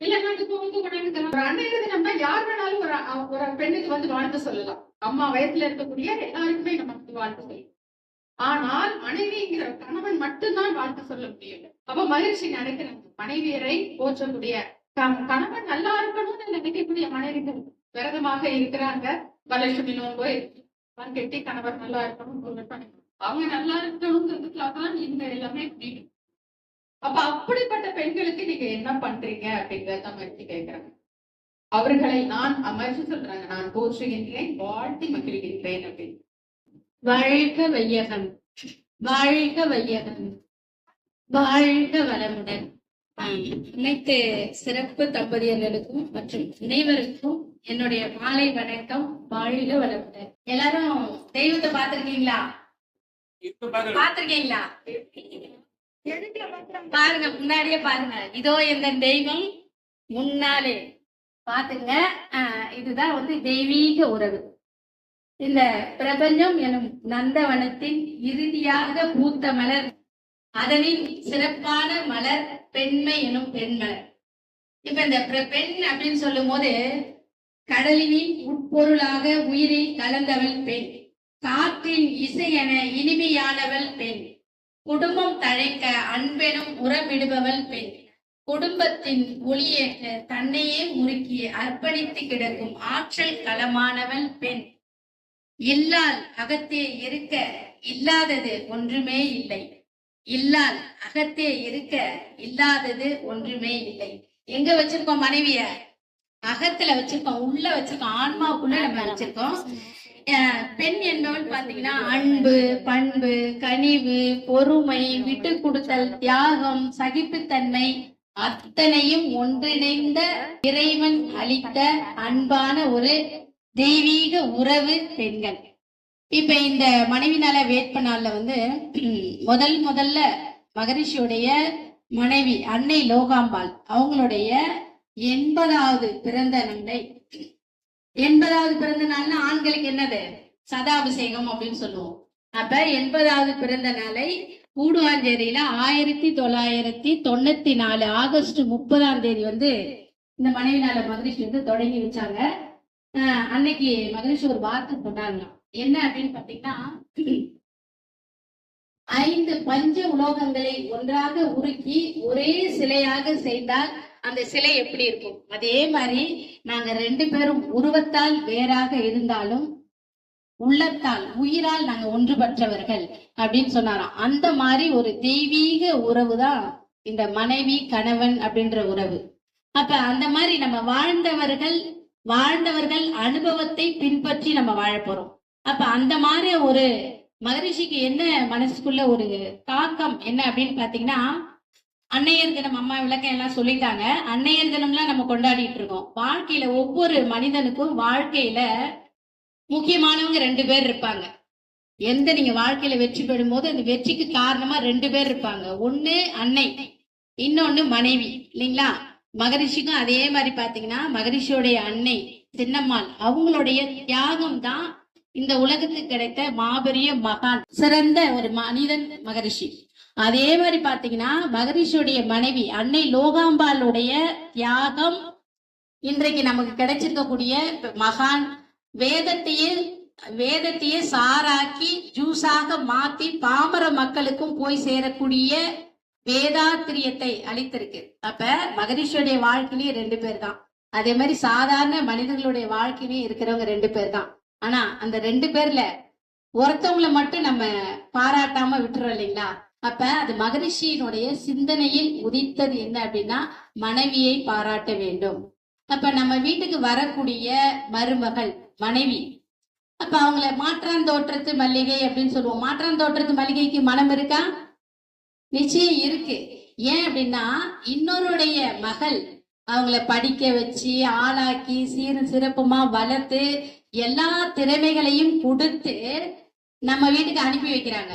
இல்லைன்னா அது கோவம் கொண்டாந்து ஒரு அன்னைக்கு நம்ம யார் வேணாலும் ஒரு ஒரு பெண்ணுக்கு வந்து வாழ்த்து சொல்லலாம் அம்மா வயசுல இருக்கக்கூடிய எல்லாருக்குமே நம்ம வந்து வாழ்த்து சொல்லலாம் ஆனால் மனைவிங்கிற கணவன் மட்டும்தான் வாழ்த்து சொல்ல முடியும் அப்ப மகிழ்ச்சி நினைக்கிறாங்க மனைவியரை போற்றக்கூடிய க- கணவன் நல்லா இருக்கணும்னு நினைக்கக்கூடிய மனைவிகள் விரதமாக இருக்கிறாங்க வரலட்சுமி நோன்பு எல்லாம் கெட்டி கணவர் நல்லா இருக்கணும் அவங்க நல்லா இருக்கணுங்கிறதுக்காக தான் இந்த எல்லாமே முடியும் அப்ப அப்படிப்பட்ட பெண்களுக்கு நீங்க என்ன பண்றீங்க அப்படிங்கறத மகிழ்ச்சி கேட்கிறாங்க அவர்களை நான் மகிழ்ச்சி சொல்றாங்க. நான் போற்றுகின்றேன் வாழ்த்தி மகிழ்கின்றேன் அப்படின்னு. வாழ்க வையகம். வாழ்க வையகம். வாழ்க வளமுடன். அனைத்து சிறப்பு தம்பதியர்களுக்கும் மற்றும் அனைவருக்கும் என்னுடைய மாலை வணக்கம். வாழ்க வளமுடன். எல்லாரும் தெய்வத்தை பார்த்திருக்கீங்களா? பார்த்திருக்கீங்களா? பாருங்க முன்னாடியே பாருங்க. இதோ எந்த தெய்வம் முன்னாலே. பாத்துங்க இதுதான் வந்து தெய்வீக உறவு. இந்த பிரபஞ்சம் எனும் நந்தவனத்தின் இறுதியாக பூத்த மலர் அதனின் சிறப்பான மலர் பெண்மை எனும் பெண்மலர். இப்ப இந்த பிர- பெண் அப்படின்னு சொல்லும் போது கடலினின் உட்பொருளாக உயிரில் கலந்தவள் பெண் காற்றின் இசை என இனிமையானவள் பெண். குடும்பம் தழைக்க அன்பெனும் உரமிடுபவள் பெண். குடும்பத்தின் ஒளியேற்ற தன்னையே முறுக்கி அர்ப்பணித்து கிடக்கும் ஆற்றல் களமானவள் பெண். இல்லால் அகத்தே இருக்க இல்லாதது ஒன்றுமே இல்லை. இல்லால் அகத்தே இருக்க இல்லாதது ஒன்றுமே இல்லை. எங்க வச்சிருக்கோம் மனைவிய? அகத்துல வச்சிருக்கோம் உள்ள வச்சிருக்கோம் ஆன்மாவுக்குள்ள நம்ம வச்சிருக்கோம். பெண் என்பவள் பாத்தீங்கன்னா அன்பு பண்பு கனிவு பொறுமை விட்டு கொடுத்தல் தியாகம் சகிப்புத்தன்மை அத்தனையும் ஒன்றிணைந்த இறைவன் அளித்த அன்பான ஒரு தெய்வீக உறவு பெண்கள். இப்ப இந்த மனைவி நல வேட்பு வந்து முதல் முதல்ல மகரிஷியுடைய மனைவி அன்னை லோகாம்பாள் அவங்களுடைய எண்பதாவது பிறந்த நாளை எண்பதாவது பிறந்த நாள்னா ஆண்களுக்கு என்னது? சதாபிஷேகம் அப்படின்னு சொல்லுவோம். அப்ப எண்பதாவது பிறந்த நாளை கூடுவாஞ்சேரியில ஆயிரத்தி தொள்ளாயிரத்தி தொண்ணூத்தி நாலு ஆகஸ்ட் முப்பதாம் தேதி வந்து இந்த மனைவி நாள மகரிஷி வந்து தொடங்கி வச்சாங்க. ஆஹ் அன்னைக்கு மகரிஷி ஒரு வார்த்தை சொன்னாங்க என்ன அப்படின்னு பாத்தீங்கன்னா ஐந்து பஞ்ச உலோகங்களை ஒன்றாக உருக்கி ஒரே சிலையாக செய்தால் அந்த சிலை எப்படி இருக்கும்? அதே மாதிரி நாங்க ரெண்டு பேரும் உருவத்தால் வேறாக இருந்தாலும் உள்ளத்தால் உயிரால் நாங்க ஒன்றுபற்றவர்கள் அப்படின்னு சொன்னாராம். அந்த மாதிரி ஒரு தெய்வீக உறவு தான் இந்த மனைவி கணவன் அப்படின்ற உறவு. அப்ப அந்த மாதிரி நம்ம வாழ்ந்தவர்கள் வாழ்ந்தவர்கள் அனுபவத்தை பின்பற்றி நம்ம வாழ போறோம். அப்ப அந்த மாதிரி ஒரு மகரிஷிக்கு என்ன மனசுக்குள்ள ஒரு தாக்கம் என்ன அப்படின்னு பாத்தீங்கன்னா அன்னையர் தினம் அம்மா விளக்கம் எல்லாம் சொல்லிட்டாங்க. அன்னையர் தினம்லாம் நம்ம கொண்டாடிட்டு இருக்கோம். வாழ்க்கையில ஒவ்வொரு மனிதனுக்கும் வாழ்க்கையில முக்கியமானவங்க ரெண்டு பேர் இருப்பாங்க. எந்த நீங்க வாழ்க்கையில வெற்றி பெறும் போது அந்த வெற்றிக்கு காரணமா ரெண்டு பேர் இருப்பாங்க. ஒண்ணு அன்னை இன்னொன்னு மனைவி இல்லைங்களா? மகரிஷிக்கும் அதே மாதிரி பாத்தீங்கன்னா மகரிஷியோடைய அன்னை சின்னம்மாள் அவங்களுடைய தியாகம் தான் இந்த உலகத்துக்கு கிடைத்த மாபெரிய மகான் சிறந்த ஒரு மனிதன் மகரிஷி. அதே மாதிரி பாத்தீங்கன்னா மகரிஷியுடைய மனைவி அன்னை லோகாம்பாளுடைய தியாகம் இன்றைக்கு நமக்கு கிடைச்சிருக்கக்கூடிய மகான் வேதத்தையே வேதத்தையே சாராக்கி ஜூஸாக மாத்தி பாமர மக்களுக்கும் போய் சேரக்கூடிய வேதாத்திரியத்தை அளித்திருக்கு. அப்ப மகரிஷியுடைய வாழ்க்கையிலேயே ரெண்டு பேர் தான் அதே மாதிரி சாதாரண மனிதர்களுடைய வாழ்க்கையிலேயே இருக்கிறவங்க ரெண்டு பேர் தான் ஆனா அந்த ரெண்டு பேர்ல ஒருத்தவங்களை மட்டும் நம்ம பாராட்டாம விட்டுறோம் இல்லைங்களா? அப்ப அது மகரிஷியினுடைய சிந்தனையில் உதித்தது என்ன அப்படின்னா மனைவியை பாராட்ட வேண்டும். அப்ப நம்ம வீட்டுக்கு வரக்கூடிய மருமகள் மனைவி அப்ப அவங்கள மாற்றாந்தோற்றத்து மல்லிகை அப்படின்னு சொல்லுவோம். மாற்றாந்தோற்றத்து மல்லிகைக்கு மனம் இருக்கா? நிச்சயம் இருக்கு. ஏன் அப்படின்னா இன்னொருடைய மகள் அவங்கள படிக்க வச்சு ஆளாக்கி சீரு சிறப்புமா வளர்த்து எல்லா திறமைகளையும் கொடுத்து நம்ம வீட்டுக்கு அனுப்பி வைக்கிறாங்க.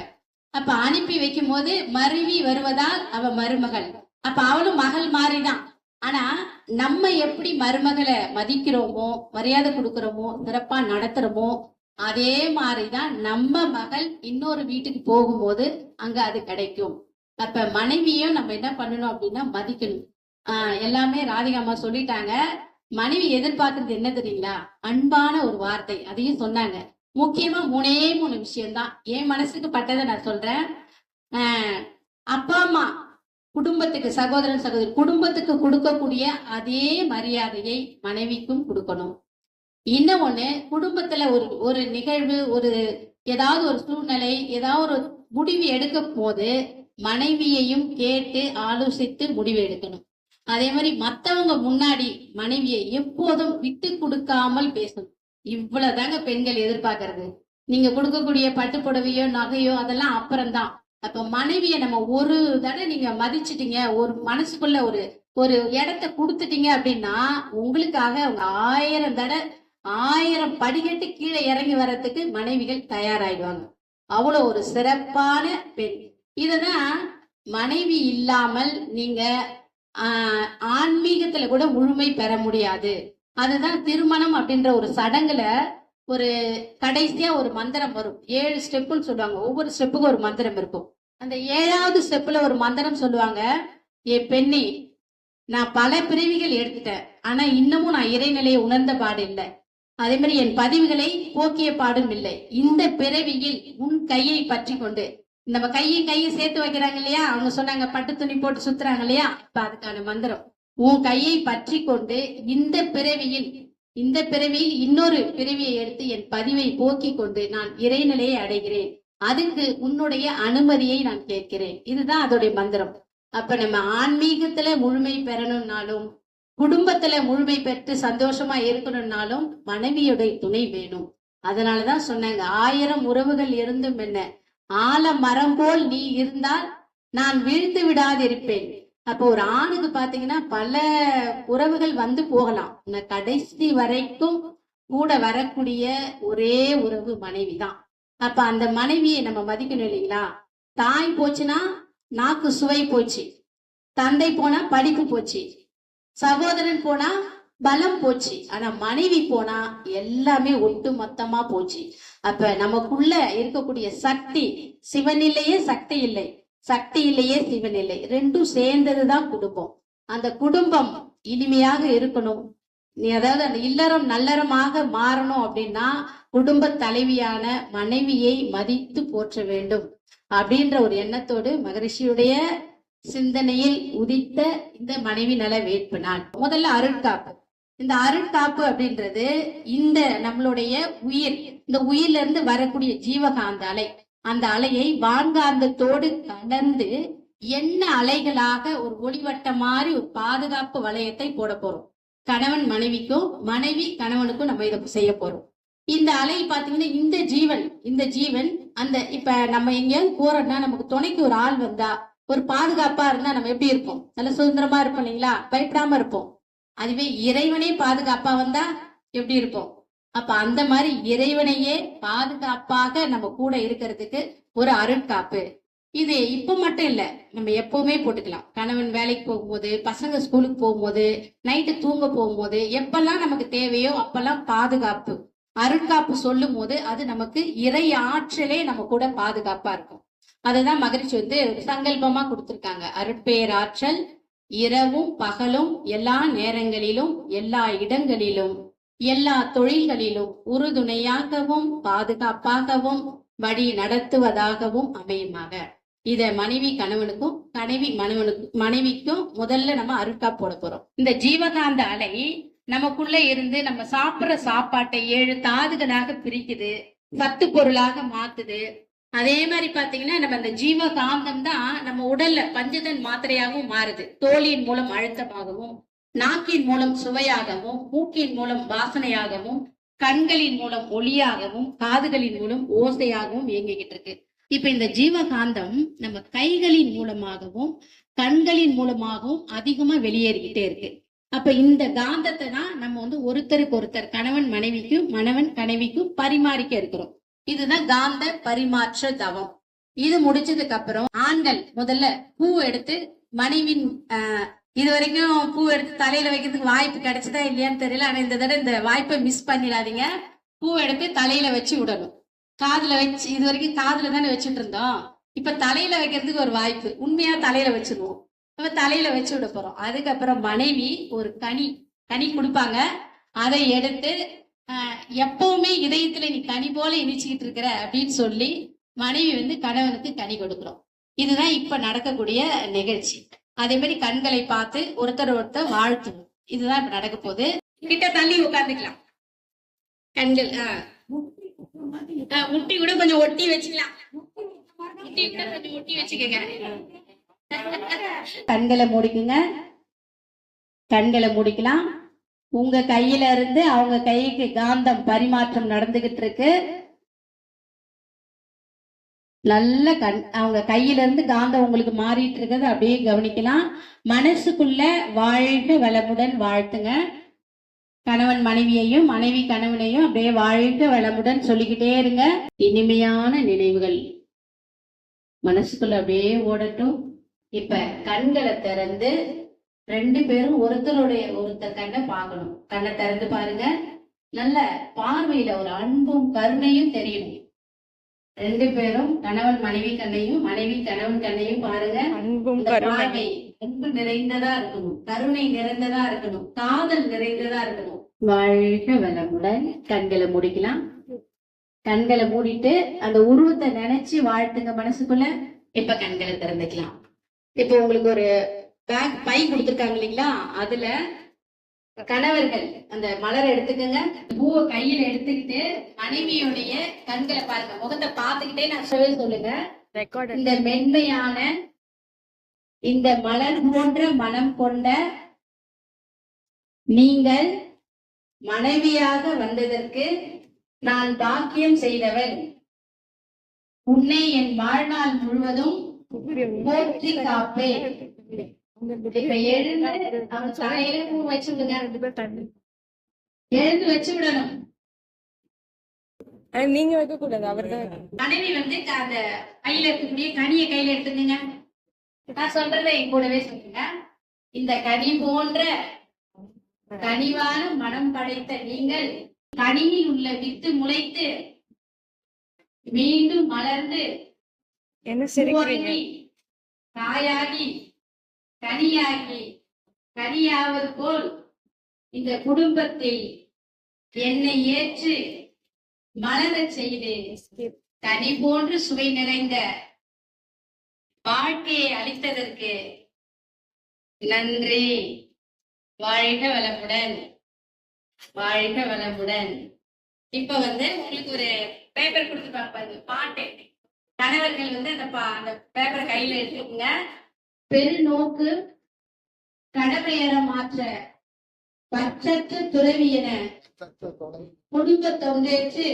அப்ப அனுப்பி வைக்கும் போது மருவி வருவதால் அவ மருமகள். அப்ப அவளும் மகள் மாறிதான். ஆனா நம்ம எப்படி மருமகளை மதிக்கிறோமோ மரியாதை கொடுக்கிறோமோ சிறப்பா நடத்துறோமோ அதே மாதிரிதான் நம்ம மகள் இன்னொரு வீட்டுக்கு போகும்போது அங்க அது கிடைக்கும். அப்ப மனைவியும் நம்ம என்ன பண்ணணும் அப்படின்னா மதிக்கணும். ஆஹ் எல்லாமே ராதிகா அம்மா சொல்லிட்டாங்க. மனைவி எதிர்பார்க்கறது என்ன தெரியுங்களா? அன்பான ஒரு வார்த்தை. அதையும் சொன்னாங்க. முக்கியமா மூணே மூணு விஷயம்தான். என் மனசுக்கு பட்டதை நான் சொல்றேன். ஆஹ் அப்பா அம்மா குடும்பத்துக்கு சகோதரன் சகோதரி குடும்பத்துக்கு கொடுக்கக்கூடிய அதே மரியாதையை மனைவிக்கும் கொடுக்கணும். இன்னும் ஒண்ணு குடும்பத்துல ஒரு ஒரு நிகழ்வு ஒரு ஏதாவது ஒரு சூழ்நிலை ஏதாவது ஒரு முடிவு எடுக்கும் போது மனைவியையும் கேட்டு ஆலோசித்து முடிவு எடுக்கணும். அதே மாதிரி மத்தவங்க முன்னாடி மனைவியை எப்போதும் விட்டு கொடுக்காமல் பேசணும். இவ்வளவுதாங்க பெண்கள் எதிர்பார்க்கறது. நீங்க கொடுக்கக்கூடிய பட்டு புடவையோ நகையோ அதெல்லாம் அப்புறம்தான். அப்ப மனைவியை நம்ம ஒரு தடவை நீங்க மதிச்சிட்டீங்க ஒரு மனசுக்குள்ள ஒரு ஒரு இடத்த கொடுத்துட்டீங்க அப்படின்னா உங்களுக்காக அவங்க ஆயிரம் தடவை ஆயிரம் படிக்கட்டு கீழே இறங்கி வர்றதுக்கு மனைவிகள் தயாராயிடுவாங்க. அவ்வளவு ஒரு சிறப்பான பெண். இததான் மனைவி இல்லாமல் நீங்க ஆன்மீகத்துல கூட முழுமை பெற முடியாது. அதுதான் திருமணம் அப்படின்ற ஒரு சடங்குல ஒரு கடைசியா ஒரு மந்திரம் வரும். ஏழு ஸ்டெப்புன்னு சொல்லுவாங்க. ஒவ்வொரு ஸ்டெப்புக்கும் ஒரு மந்திரம் இருக்கும். அந்த ஏழாவது ஸ்டெப்ல ஒரு மந்திரம் சொல்லுவாங்க. ஏ பெண்ணே நான் பல பிறவிகள் எடுத்துட்டேன். ஆனா இன்னமும் நான் இறைநிலையை உணர்ந்த பாடு இல்லை. அதே மாதிரி என் பதிவுகளை போக்கிய பாடும் இல்லை. இந்த பிறவியில் உன் கையை பற்றி கொண்டு. நம்ம கையை கையை சேர்த்து வைக்கிறாங்க இல்லையா? அவங்க சொன்னாங்க பட்டு துணி போட்டு சுத்துறாங்க இல்லையா? இப்ப அதுக்கான மந்திரம். உன் கையை பற்றி கொண்டு இந்த பிறவியில் இந்த பிறவியில் இன்னொரு பிறவியை எடுத்து என் பதிவை போக்கிக் கொண்டு நான் இறைநிலையை அடைகிறேன். அதுக்கு உன்னுடைய அனுமதியை நான் கேட்கிறேன். இதுதான் அதோடைய மந்திரம். அப்ப நம்ம ஆன்மீகத்துல முழுமை பெறணும்னாலும் குடும்பத்துல முழுமை பெற்று சந்தோஷமா இருக்கணும்னாலும் மனைவியுடைய துணை வேணும். அதனாலதான் சொன்னாங்க ஆயிரம் உறவுகள் இருந்தும் என்ன ஆல மரம் போல் நீ இருந்தால் நான் வீழ்த்து விடாதிருப்பேன். அப்போ ஒரு ஆணுக்கு பாத்தீங்கன்னா பல உறவுகள் வந்து போகலாம். கடைசி வரைக்கும் கூட வரக்கூடிய ஒரே உறவு மனைவி தான் அப்ப அந்த மனைவியை நம்ம மதிக்கணும் இல்லைங்களா? தாய் போச்சுன்னா நாக்கு சுவை போச்சு. தந்தை போனா படிப்பு போச்சு. சகோதரன் போனா பலம் போச்சு. ஆனா மனைவி போனா எல்லாமே ஒட்டு மொத்தமா போச்சு. அப்ப நமக்குள்ள இருக்கக்கூடிய சக்தி சிவனிலேயே சக்தி இல்லை. சக்தி இல்லையே சிவன் இல்லை ரெண்டும் சேர்ந்ததுதான் குடும்பம். அந்த குடும்பம் இனிமையாக இருக்கணும். நீ அதாவது அந்த இல்லறம் நல்லறமாக மாறணும் அப்படின்னா குடும்ப தலைவியான மனைவியை மதித்து போற்ற வேண்டும் அப்படின்ற ஒரு எண்ணத்தோடு மகரிஷியுடைய சிந்தனையில் உதித்த இந்த மனைவி நல வேட்பு நான் முதல்ல அருட்காப்பு. இந்த அருட்காப்பு அப்படின்றது இந்த நம்மளுடைய உயிர் இந்த உயிர்ல இருந்து வரக்கூடிய ஜீவகாந்த அலை அந்த அலையை வான்காந்தத்தோடு கடந்து என்ன அலைகளாக ஒரு ஒளிவட்டம் மாதிரி ஒரு பாதுகாப்பு வளையத்தை போட போறோம். கணவன் மனைவிக்கும் மனைவி கணவனுக்கும் நம்ம இதை செய்ய போறோம். இந்த அலை பாத்தீங்கன்னா இந்த ஜீவன் இந்த ஜீவன் அந்த இப்ப நம்ம எங்கேயாவது போறோம்னா நமக்கு துணைக்கு ஒரு ஆள் வந்தா ஒரு பாதுகாப்பா இருந்தா நம்ம எப்படி இருப்போம்? நல்ல சுதந்திரமா இருப்போம் இல்லைங்களா? பயப்படாம இருப்போம். அதுவே இறைவனே பாதுகாப்பா வந்தா எப்படி இருப்போம்? அப்ப அந்த மாதிரி இறைவனையே பாதுகாப்பாக நம்ம கூட இருக்கிறதுக்கு ஒரு அருட்காப்பு. இது இப்ப மட்டும் இல்ல நம்ம எப்பவுமே போட்டுக்கலாம். கணவன் வேலைக்கு போகும்போது பசங்க ஸ்கூலுக்கு போகும்போது நைட்டு தூங்க போகும்போது எப்பெல்லாம் நமக்கு தேவையோ அப்பெல்லாம் பாதுகாப்பு. அருட்காப்பு சொல்லும் போது அது நமக்கு இறை ஆற்றலே நம்ம கூட பாதுகாப்பா இருக்கும். அதுதான் மகிழ்ச்சி வந்து சங்கல்பமா கொடுத்திருக்காங்க. அருட்பேராற்றல் இரவும் பகலும் எல்லா நேரங்களிலும் எல்லா இடங்களிலும். எல்லா தொழில்களிலும் உறுதுணையாகவும் பாதுகாப்பாகவும் வழி நடத்துவதாகவும் அமையுமாக. இத மனைவி கணவனுக்கும் கனைவி மணவனுக்கும் மனைவிக்கும் முதல்ல நம்ம அருட்கா போட போறோம். இந்த ஜீவகாந்த அலை நமக்குள்ள இருந்து நம்ம சாப்பிடுற சாப்பாட்டை ஏழு தாதுகளாக பிரிக்குது சத்து பொருளாக மாத்துது. அதே மாதிரி பாத்தீங்கன்னா நம்ம அந்த ஜீவகாந்தம் தான் நம்ம உடல்ல பஞ்சதன் மாத்திரையாகவும் மாறுது. தோழியின் மூலம் அழுத்தமாகவும் நாக்கின் மூலம் சுவையாகவும் மூக்கின் மூலம் வாசனையாகவும் கண்களின் மூலம் ஒளியாகவும் காதுகளின் மூலம் ஓசையாகவும் இயங்கிக்கிட்டு இருக்கு. இப்ப இந்த ஜீவகாந்தம் நம்ம கைகளின் மூலமாகவும் கண்களின் மூலமாகவும் அதிகமா வெளியேறிக்கிட்டே இருக்கு. அப்ப இந்த காந்தத்தை தான் நம்ம வந்து ஒருத்தருக்கு ஒருத்தர் கணவன் மனைவிக்கும் மணவன் கனைவிக்கும் பரிமாறிக்க இருக்கிறோம். இதுதான் காந்த பரிமாற்ற தவம். இது முடிச்சதுக்கு அப்புறம் ஆண்கள் முதல்ல பூ எடுத்து மனைவின் ஆஹ், இது வரைக்கும் பூ எடுத்து தலையில வைக்கிறதுக்கு வாய்ப்பு கிடைச்சதா இல்லையான்னு தெரியல. ஆனா இந்த தடவை இந்த வாய்ப்பை மிஸ் பண்ணிடாதீங்க. பூ எடுத்து தலையில வச்சு விடணும். காதுல வச்சு இது வரைக்கும் காதுல தானே வச்சுட்டு இருந்தோம். இப்ப தலையில வைக்கிறதுக்கு ஒரு வாய்ப்பு. உண்மையா தலையில வச்சிருவோம். நம்ம தலையில வச்சு விட போறோம். அதுக்கப்புறம் மனைவி ஒரு கனி கனி கொடுப்பாங்க. அதை எடுத்து எப்பவுமே இதயத்துல நீ கனி போல இனிச்சுக்கிட்டு இருக்கிற அப்படின்னு சொல்லி மனைவி வந்து கணவனுக்கு கனி கொடுக்குறோம். இதுதான் இப்ப நடக்கக்கூடிய நிகழ்ச்சி. அதே மாதிரி கண்களை பார்த்து ஒருத்தர் ஒருத்தர் வாழ்த்துவோம் இதுதான் இப்ப நடக்க போகுது. கிட்ட தள்ளி உட்காந்துக்கலாம் கண்கள் முட்டி கூட கொஞ்சம் ஒட்டி வச்சுக்கலாம். முட்டி கூட கொஞ்சம் ஒட்டி வச்சுக்கோங்க. கண்களை மூடிக்குங்க. கண்களை மூடிக்கலாம். உங்க கையில இருந்து அவங்க கைக்கு காந்தம் பரிமாற்றம் நடந்துகிட்டு இருக்கு. நல்ல கண் அவங்க கையில இருந்து காந்தம் உங்களுக்கு மாறிட்டு இருக்கிறது அப்படியே கவனிக்கலாம். மனசுக்குள்ள வாழ்க வளமுடன் வாழ்த்துங்க. கணவன் மனைவியையும் மனைவி கணவனையும் அப்படியே வாழ்க வளமுடன் சொல்லிக்கிட்டே இருங்க. இனிமையான நினைவுகள். மனசுக்குள்ள அப்படியே ஓடட்டும். இப்ப கண்களை திறந்து ரெண்டு பேரும் ஒருத்தருடைய ஒருத்தர் கண்ணை பார்க்கணும். கண்ணை திறந்து பாருங்க. நல்ல பார்வையில ஒரு அன்பும் கருணையும் தெரியணும். ரெண்டு பேரும் கணவன் மனைவி கண்ணையும் மனைவி கணவன் கண்ணையும் பாருங்க. அன்பும் கருணை அன்பு நிறைந்ததா இருக்கணும். கருணை நிறைந்ததா இருக்கணும். காதல் நிறைந்ததா இருக்கணும். வாழ்க வளமுடன். கண்களை முடிக்கலாம். கண்களை மூடிட்டு அந்த உருவத்தை நினைச்சு வாழ்த்துங்க மனசுக்குள்ள. இப்ப கண்களை திறந்துக்கலாம். இப்ப உங்களுக்கு ஒரு பேக் பை கொடுத்துருக்காங்க இல்லைங்களா? அதுல கணவர்கள் அந்த மலரை எடுத்துக்கோங்க. பூவை கையில எடுத்துக்கிட்டு மனைவியுடைய கண்களை பாருங்க. முகத்தை பார்த்துக்கிட்டே நான் சொல்லுங்க. இந்த மென்மையான இந்த மலர் போன்ற மனம் கொண்ட நீங்கள் மனைவியாக வந்ததற்கு நான் பாக்கியம் செய்தவன் உன்னை என் வாழ்நாள் முழுவதும் போற்றி காப்பேன். எழுந்து வச்சு விடணும் நீங்க வைக்க கூடாது அவர்தான் மனைவி வந்து அந்த கையில இருக்கக்கூடிய கனியை கையில எடுத்துக்கங்க. நான் சொல்றதை என் கூடவே சொல்லுங்க. இந்த கனி போன்ற கனிவான மனம் படைத்த நீங்கள் கனியில் உள்ள வித்து முளைத்து மீண்டும் மலர்ந்து என்ன பூவாகி, காயாகி கனியாகி கனியாவது போல் இந்த குடும்பத்தை என்னை ஏற்று மலரச் செய்து கனி போன்று சுவை நிறைந்த வாழ்க்கையை அளித்ததற்கு நன்றி. வாழ்க வளமுடன். வாழ்க வளமுடன். இப்ப வந்து உங்களுக்கு ஒரு பேப்பர் கொடுத்துருப்பாங்க பாருங்க பாட்டு. கணவர்கள் வந்து அந்த பா- அந்த பேப்பரை கையில எடுத்துக்கோங்க. பெருநோக்கு கடமையற மாற்ற பச்சத்து துறவியன குடும்ப தொண்டேற்று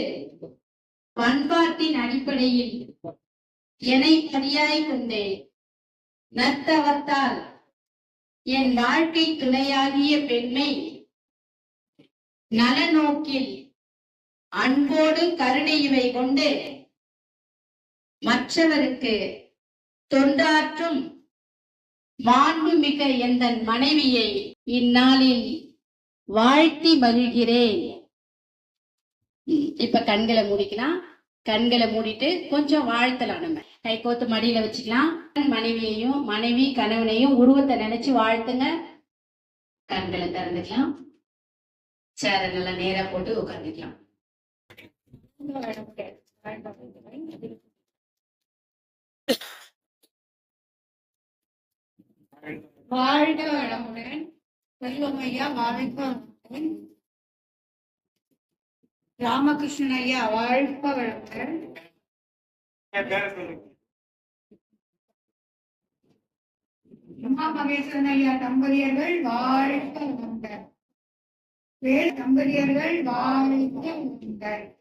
பண்பாட்டின் அடிப்படையில் என்னை படியாய் கொண்டேன் நத்தவத்தால் என் வாழ்க்கை துணையாகிய பெண்மை நலநோக்கில் அன்போடு கருணை இவை கொண்டு மற்றவருக்கு தொண்டாற்றும் மாண்புமிக்க எந்தன் மனைவியை இந்நாளில் வாழ்த்தி மகிழ்கிறேன். இப்ப கண்களை மூடிக்கலாம். கண்களை மூடிட்டு கொஞ்சம் வாழ்த்தலாம் நம்ம. கை கோத்து மடியில வச்சுக்கலாம். மனைவியையும் மனைவி கணவனையும் உருவத்தை நினைச்சு வாழ்த்துங்க. கண்களை திறந்துக்கலாம். சேர நல்லா நேரா போட்டு உட்காந்துக்கலாம் வாழ்க வளமுடன். செல்வமையா வாழ்க வளமுடன். ராமகிருஷ்ணன் ஐயா வாழ்க வளமுடன். உமா மகேஸ்வரன் ஐயா தம்பதியர்கள் வாழ்க வளமுடன். வேறு தம்பதியர்கள் வாழ்க வளமுடன்.